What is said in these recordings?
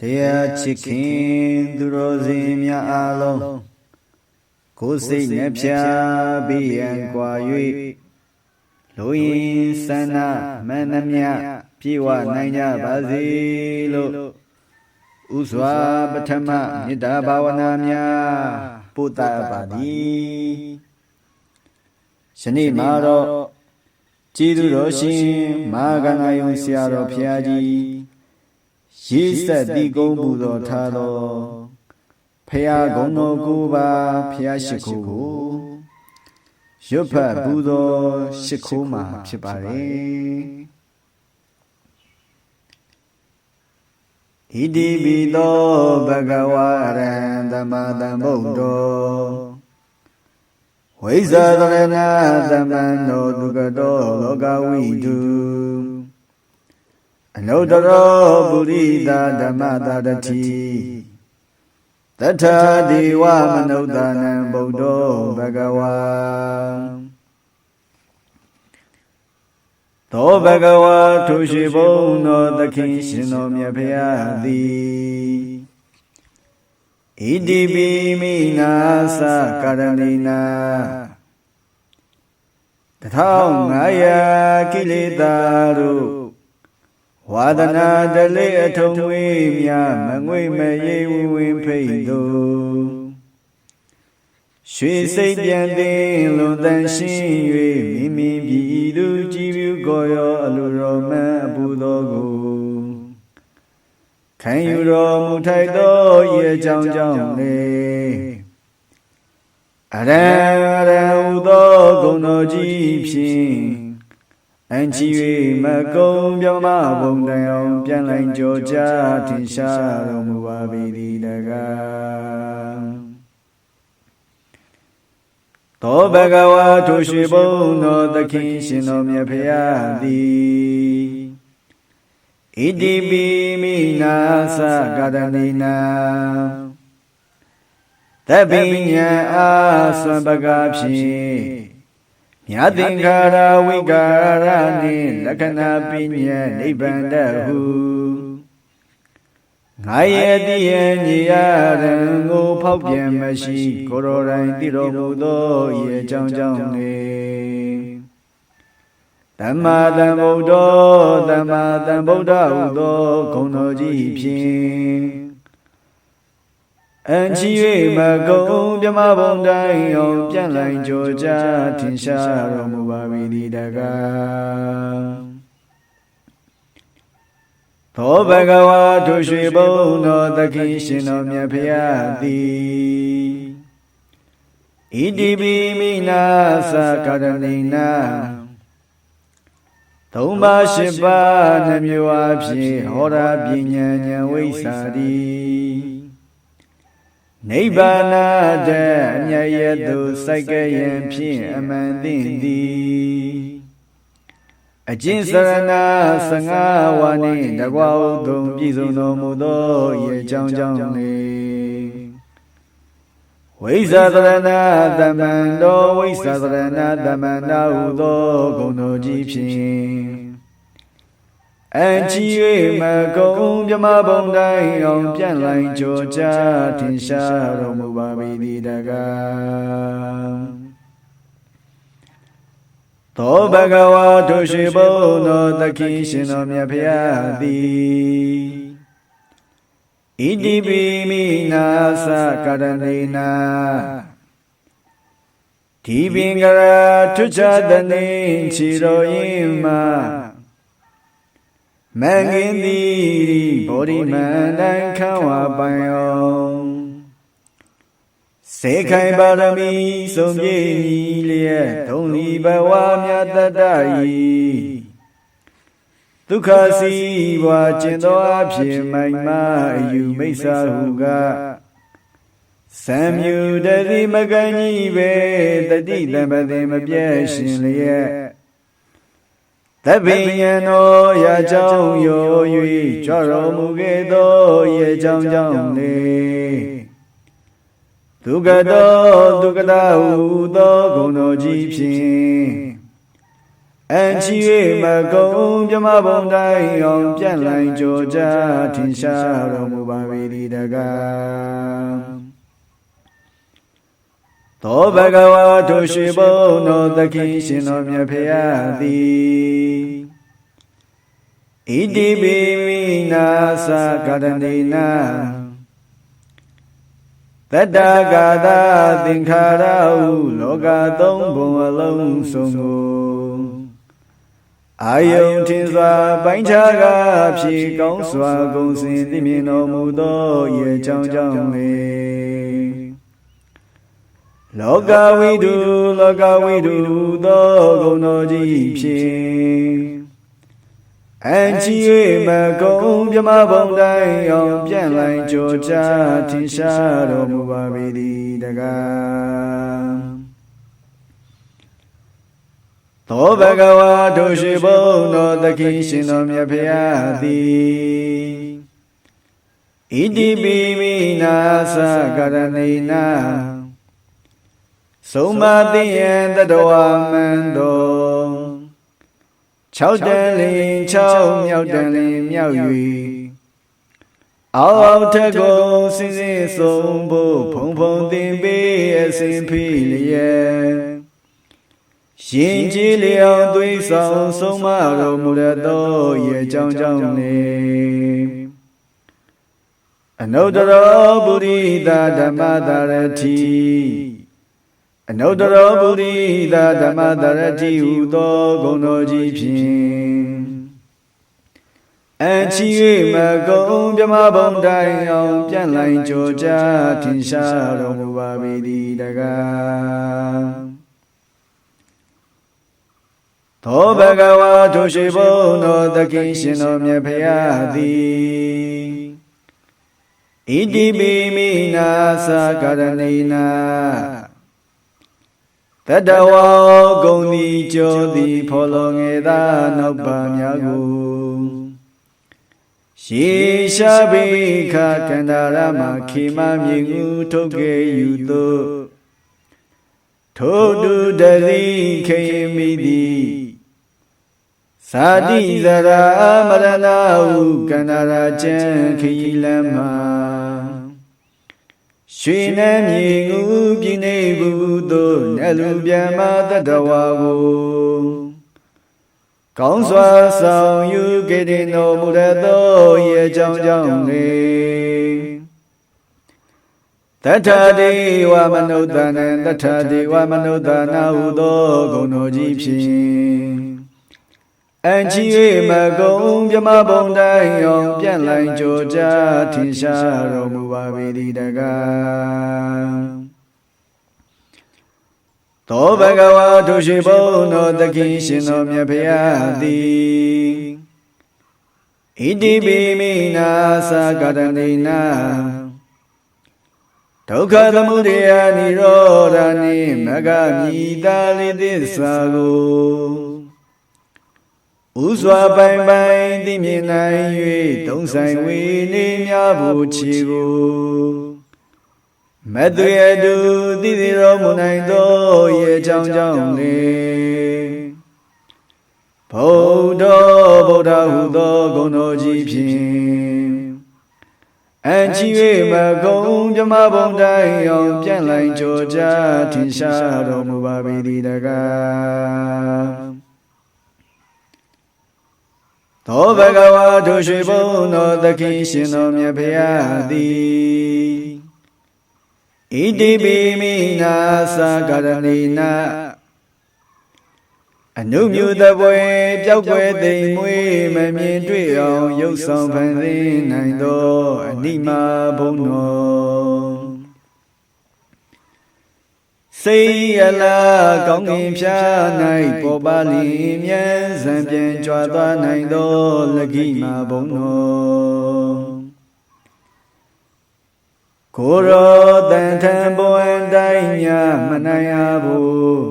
တရားချစ်ခင်သူတော်စင်များအားလုံးကိုယ်စိတ်နှဖျားပြီးရန်ကွာ၍လူရင်ဆန္ဒမန္တမြပြေဝနိုင်ကြပါစေလို့ဥစွာပထမမေတ္တာဘာဝနာများပို့တာပါသည်ယနေ့မှာတော့ကျေးဇူးတော်ရှင်မဟာကဏ္ဍယုံဆရာတော်ဖျားကြီး ရေးဆက်တည်ကုန်းပူဇော်ထားသောဖရာဂုဏ်တော်ကိုပါဖရာရှိခိုးကိုရွတ်ဖတ်ပူဇော်ရှိခိုးမှာဖြစ်ပါတယ်ဣတိပိသောဘဂဝရံသမတံဗုဒ္ဓောဝိဇ္ဇာသရဏသမန္တောဒုက္ကတောလောကဝိတု အနုတ္တရောပုရိသဓမ္မတာတတိတထာဒေဝမနုဿာနံဗုဒ္ဓောဘဂဝါသောဘဂဝါထိုရှိဘုံသောသခင်ရှင်တော်မြတ်ဖရာသည်ဣတိပိမိနာသကာရဏိနာ1500ကိလေသာတို့ ဝါဒနာတလေအထုံဝေးမြမငွေမရေဝဝင်းဖိတ်သူရွှေစိတ်ပြန်သိလွန်တန်ရှင်း၍မိမိပြည်သူကြည်ပြုကိုရောအလိုတော်မှန်အပူသောကိုခံယူတော်မူထိုက်သောရေကြောင်းကြောင့်လေအရံအရံဟူသောဂုဏ်တော်ကြီးဖြင့် အန်ချီ၍မကုံပြောင်းမဘုံတန်အောင်ပြန်လိုက်ကြောကြထင်ရှားတော်မူပါ၏ဒီတကားသောဘဂဝါထိုရှိဘုံသောသခင်ရှင်တော်မြတ်ဖရာသည်ဣတိပိမိနာသကာရဏိနာတပိညာအာသံပကဖြင့် မြတ်သင်္ခါရဝိကာရနှင့်လက္ခဏာပညာနိဗ္ဗာန်တဟုငါရဲ့တည်းရဲ့ညီရရန်ကိုဖောက်ပြန်မရှိကိုရောတိုင်းတည်တော်မူသောရဲ့အကြောင်းကြောင့်လေဓမ္မာတံဗုဒ္ဓောဓမ္မာတံဗုဒ္ဓဟုသောဂုဏ်တော်ကြီးဖြင့် အန်ချီ၍မကုံမြမဘုံတိုင်းအောင်ပြန့်လိုက်ကြောကြထင်ရှားတော်မူပါ၏ဒီတကားသောဘဂဝါထိုရွှေဘုံသောသခင်ရှင်တော်မြတ်ဖရာသည်ဣတိပိမိနာသကာရဏိနာသုံးပါးရှိပါးနှမျိုးအဖြစ်ဟောတာပညာဉာဏ်ဝိသတိ နိဗ္ဗာန်တအမြတ်ရသူစိုက်ကယံဖြင့်အမှန်သိသည်အကျင့်စရဏ15ဝါနှင့်တကွာဥသုံပြည့်စုံတော်မူသောရေချောင်းချောင်းလေဝိဇ္ဇာသရဏသမ္မန္တောဝိဇ္ဇာသရဏသမ္မန္တာဟုသောဂုဏ်တော်ကြီးဖြင့် အန်ချီ၍မကုံမြမဘုံတိုင်းအောင်ပြန့်လိုက်ကြောကြထင်ရှားတော်မူပါ၏ဒီတကားသောဘဂဝါထိုရှိဘုံသောသခင်ရှင်တော်မြတ်ဖရာသည်ဣတိပိမိနာသကာရဏိနာဒီပင်ကရာထုချတနေချီတော်ရင်မှာ မင်္ဂင်သည်ဗောဓိမန္တန်ခံဝပိုင်အောင်စေခိုင်ပါရမီစုံပြည့်ညီလျက်သုံးလီဘဝမြတ်တတဤဒုက္ခစီဘွာကျင်သောအဖြစ်မိုင်မအယူမိစ္ဆာဟုကသံမြူတတိမကံကြီးပဲတတိတံပတိမပြည့်ရှင်လျက် သဗ္ဗညံသောရာကြောင့်ရော၍ကြွတော်မူခဲ့သောရေကြောင့်ကြောင့်လေဒုက္ကတောဒုက္ကတဟုသောဂုဏ်တော်ကြီးဖြင့်အအန်ချီ၍မကုံပြမဘုံတိုင်းအောင်ပြန့်လိုက်ကြောကြထင်ရှားတော်မူပါ၏တကားသောဘဂဝါထိုရှိဘုံတော်သခင်ရှင်တော်မြတ်ဖရာသည် ဣတိပိမိနာသကရဏိနာတတ္တဂါသသင်္ခါရဟုလောကသုံးဘုံအလုံးစုံကိုအာယုန်ထင်စွာပိုင်းခြားကားဖြေကောင်းစွာဂုံစင်သိမြင်တော်မူသောရေချောင်းချောင်းလေလောကဝိတုလောကဝိတုသောဂုဏ်တော်ကြီးဖြင့် အန်ချီ၍မကုံပြမဘုံတိုင်းအောင်ပြန့်လိုက်ကြောချထင်ရှားတော်မူပါ၏တကားသောဘဂဝါတို့ရှိဘုံတော်သခင်ရှင်တော်မြတ်ဖရာသည်ဣတိပိမိနာသကရဏိနာသုံးမသိယံတတဝမန္တော 6တန်လင်6မြောက်တန်လင်မြောက်၍အောက်အောက်ထက်ကိုစင်စင်ဆုံးဖို့ဖုံဖုံတင်ပေးအစဉ်ဖိလျက်ရှင်ကြည်လျောင်သွေးဆောင်ဆုံးမတော်မူသောရဲ့ကြောင်းကြောင်းလေအနုတ္တရောပုရိသဓမ္မတာရတိ အနုတ္တရောပုရိသဓမ္မတာရတိဟူသောဂုဏ်တော်ကြီးဖြင့်အချီ၍မကုံပြမဘုံတိုင်းအောင်ပြန့်လိုက်ကြောကြထင်ရှားတော်မူပါ၏တကားသောဘဂဝါထိုရှိဘုံတော်သခင်ရှင်တော်မြတ်ဖရာသည်ဣတိပိမိနာသကရဏိနာ တတဝါဂုံဒီကြောသည်ဖော်လောငယ်သာနောက်ပါများကိုရှေရှာဘိခကန္တာရမခေမမြေငူထုတ်ကေယူသောထိုတုတတိခေမိသည်သာတိဇရာမရဏဟုကန္တာရာကျံခီလမ္မာရွှေနှမြေငူပြင်းနေဘူးသို့န လူပြန်မတတဝါကိုကောင်းစွာဆောင်ယူကေတင်တော်မူသောရဲ့ကြောင့်ကြောင့်လေတထဒေဝမနုဿနံတထဒေဝမနုဿနာဟုသောဂုဏ်တော်ကြီးဖြင့်အန်ချီ၍မကုံပြမဘုံတိုင်းအောင်ပြန့်လိုက်ကြောကြထင်ရှားတော်မူပါ၏တကား သောဘဂဝါတို့ရှိဘုံတော်သခင်ရှင်တော်မြတ်ဖရာသည်ဣတိပိမိနာသကရဏိနာဒုက္ခသမုဒယနိရောဓနိမဂမိတာလိသစ္စာကိုဥစွာပိုင်ပိုင်သိမြင်နိုင်၍သုံးဆိုင်ဝေနေများဖို့ချီကို မသွေအတူသိသိတော်မူနိုင်သောရဲ့ချောင်းချောင်းလေဘုဒ္ဓဗုဒ္ဓဟုသောဂုဏ်တော်ကြီးဖြင့်အန်ချီ၍မကုံပြမဘုံတိုင်းအောင်ပြန့်လိုက်ကြောကြထင်ရှားတော်မူပါ၏တကားသောဘဂဝါတို့ရွှေဘုံတော်သခင်ရှင်တော်မြတ်ဖရာသည် ဣတိပိမိနာသကရဏိနာအနုမြူတပွဲပျောက်ွယ်သိမ်မွေးမမြင်တွေ့အောင်ရုပ်ဆောင်ဖန်ဆင်းနိုင်သောအနိမဘုံတော်စိတ်ရလာကောင်းကင်ဖြာ၌ပေါ်ပါလီမြန်စံပြန်ကြွားသွားနိုင်သောလကိမဘုံတော် ကိုရောတန်ထံဘဝန္တိုင်းညာမနိုင်ရဘူး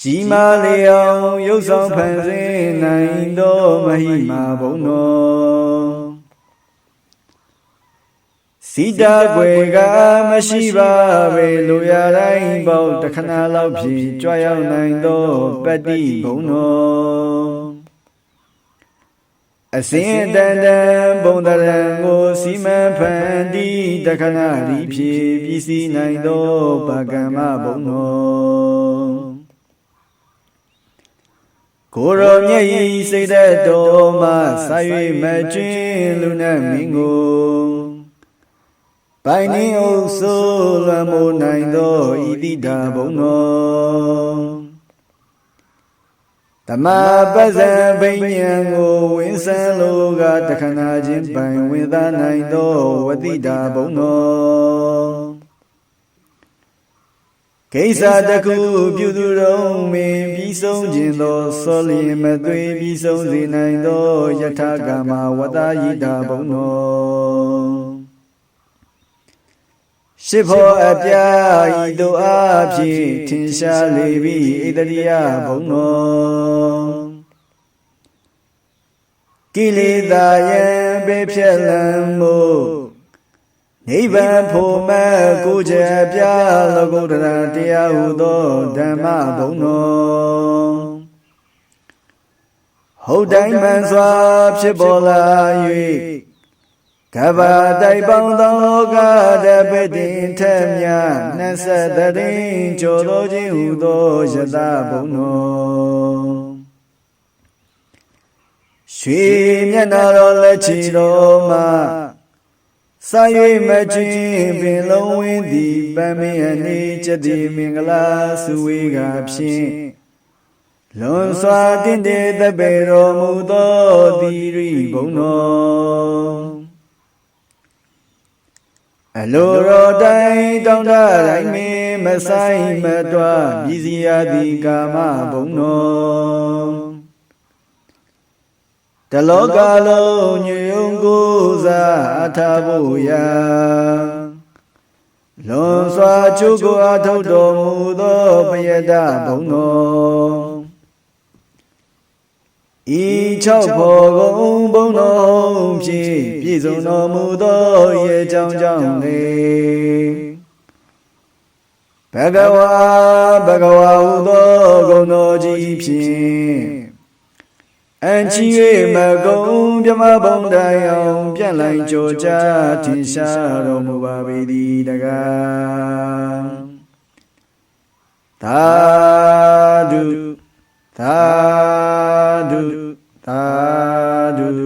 ကြီးမားလျောင်ရုပ်ဆောင်ဖန်ဆင်းနိုင်သောမဟိမာဘုံတော်စစီတာွယ်ကမရှိပါပဲလူရတိုင်းပေါတခဏလောက်ဖြင့်ကြွရောက်နိုင်သောပတ္တိဘုံတော် အစင်တန်တန်ဘုံတရံကိုစီမံဖန်တီးတခဏဒီဖြင့်ပြည်စည်းနိုင်သောဗကမ္မဘုံတော်ကိုယ်တော်မြတ်ဤစိတ်သက်တော်မှစာ၍မကျွင်းလူနဲ့မင်းကိုပိုင်နေအုပ်ဆိုးလွန်မိုးနိုင်သောဤတိတာဘုံတော် ဓမ္မပဇံဘိညာဉ်ကိုဝင်းဆန်းလိုကတခဏချင်းပိုင်ဝင်သားနိုင်သောဝတိတာဘုံတော်ကိစ္စတခုပြုသူတော်မင်းပြီးဆုံးခြင်းသောစောလျင်မသွေပြီးဆုံးစေနိုင်သောယထာကမ္မဝတ္တယိတာဘုံတော် ရှိဖို့အပြာဤတို့အဖြစ်ထင်ရှားလေပြီဣတရိယဘုံတော်ကိလေသာယံပေဖြက်လံမို့နိဗ္ဗာန်ဖို့မဲ့ကိုယ်ချက်ပြလောကုတ္တရာတရားဟုသောဓမ္မဘုံတော်ဟုတ်တိုင်းမှန်စွာဖြစ်ပေါ်လာ၍ ကဗ္ဗတိုက်ပေါင်းသောလောကတပိတိထက်မြနှဆက်တရင်ကျော်တော်ခြင်းဟုသောယတဘုံတော်ရွှေမျက်နာတော်လက်ချီတော်မှာစာ၍မချင်းပင်လုံးဝင်းသည်ပန်းမင်းအနေချက်သည်မင်္ဂလာစုဝေးကဖြင့်လွန်စွာတင့်တဲ့တပေတော်မူသောသီရိဘုံတော် အလိုတော်တိုင်းတောင်းတတိုင်းမင်းမဆိုင်မတွားမြည်စီရသည်ကာမဘုံတော်တလောကလုံးညုံကိုစားအထဖို့ရာလွန်စွာချုပ်ကိုအထုတ်တော်မူသောပယတဘုံတော် ဤ၆ဘောကုံဘုံတော်ဖြင့်ပြည့်စုံတော်မူသောရဲ့ကြောင်းကြောင့်လေဘဂဝါဘဂဝါဟုသောဂုဏတော်ကြီးဖြင့်အန်ချီ၍မကုံမြမဘုံတိုင်အောင်ပြန့်လိုက်ကြောကြထင်ရှားတော်မူပါပေသည်တကားသာဓုသာ Tadu, Tadu.